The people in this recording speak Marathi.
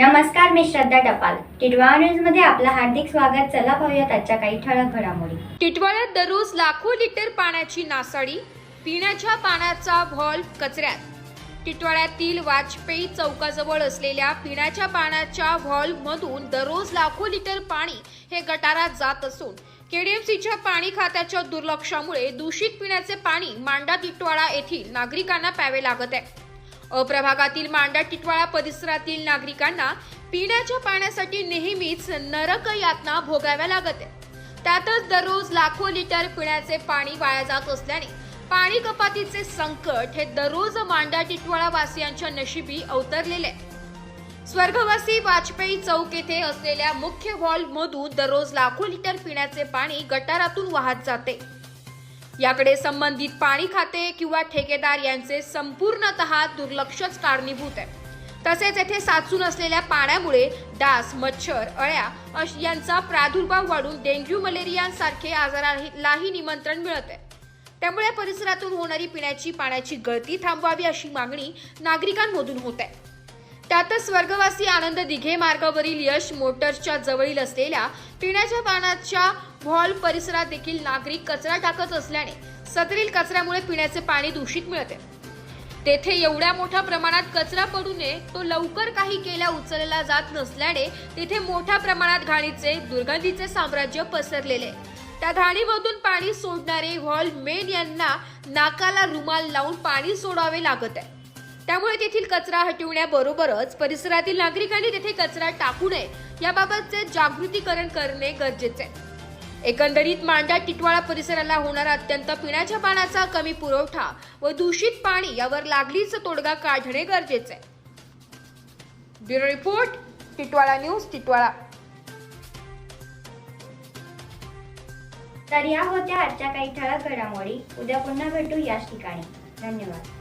नमस्कार मी श्रद्धा टपाल. टिटवाळा न्यूजमध्ये आपलं हार्दिक स्वागत. चला पाहूयात आजच्या काही ठळक घडामोडी. टिटवाळ्यात दररोज लाखो लिटर पाण्याची नासाडी पिण्याच्या पाण्याचा व्हॉल्व कचऱ्यात. टिटवाळ्यातील वाजपेयी चौकाजवळ असलेल्या पिण्याच्या पाण्याच्या व्हॉल मधून दररोज लाखो लिटर पाणी हे गटारात जात असून केडीएमसीच्या पाणी खात्याच्या दुर्लक्षामुळे दूषित पिण्याचे पाणी मांडा टिटवाळा येथील नागरिकांना प्यावे लागत आहे. अप्रभागातील मांडा टिटवाळा परिसरातील नागरिकांना पिण्याच्या पाण्यासाठी नेहमीच नरक यातना भोगाव्या लागत आहे त्यातच दररोज लाखो लिटर पिण्याचे पाणी वाया जात असल्याने पाणी कपातीचे संकट हे दररोज मांडा टिटवाळा वासियांच्या नशिबी अवतरलेले आहे. स्वर्गवासी वाजपेयी चौक येथे असलेल्या मुख्य हॉलमधून मधून दररोज लाखो लिटर पिण्याचे पाणी गटारातून वाहत जाते. याकडे संबंधित पाणी खाते किंवा ठेकेदार यांचे संपूर्णतः दुर्लक्षच कारणीभूत आहे. तसेच येथे साचून असलेल्या पाण्यामुळे डास मच्छर अळ्या अश- यांचा प्रादुर्भाव वाढून डेंग्यू मलेरियासारखे आजारालाही निमंत्रण मिळत आहे. त्यामुळे परिसरातून होणारी पिण्याची पाण्याची गळती थांबवावी अशी मागणी नागरिकांमधून होत आहे. स्वर्गवासी आनंद दिघे मार्गावरील यश मोटर्सच्या जवळील असलेल्या पिण्याच्या पाण्याच्या व्हॉल परिसरात देखील नागरिक कचरा टाकत असल्याने सदरील कचऱ्यामुळे पिण्याचे पाणी दूषित मिळते तेथे एवढ्या मोठ्या प्रमाणात कचरा पडू नये तो लवकर काही केल्या उचलला जात नसल्याने तेथे मोठ्या प्रमाणात घाणीचे दुर्गंधीचे साम्राज्य पसरलेले आहे. त्या घाणीमधून पाणी सोडणारे व्हॉल मेन यांना नाकाला रुमाल लावून पाणी सोडावे लागत आहे त्यामुळे तेथील कचरा हटविण्याबरोबरच परिसरातील नागरिकांनी तेथे कचरा टाकू नये याबाबतचे जागृतीकरण करणे गरजेचे आहे. एकंदरीत मांडा टिटवाळा परिसराला होणारा अत्यंत पिण्याच्या पाण्याचा कमी पुरवठा व दूषित पाणी यावर लागलीच तोडगा काढणे गरजेचे आहे. Bureau report Titwala news Titwala. तर या होत्या आजच्या काही ठळक घडामोडी. उद्या पुन्हा भेटू याच ठिकाणी. धन्यवाद.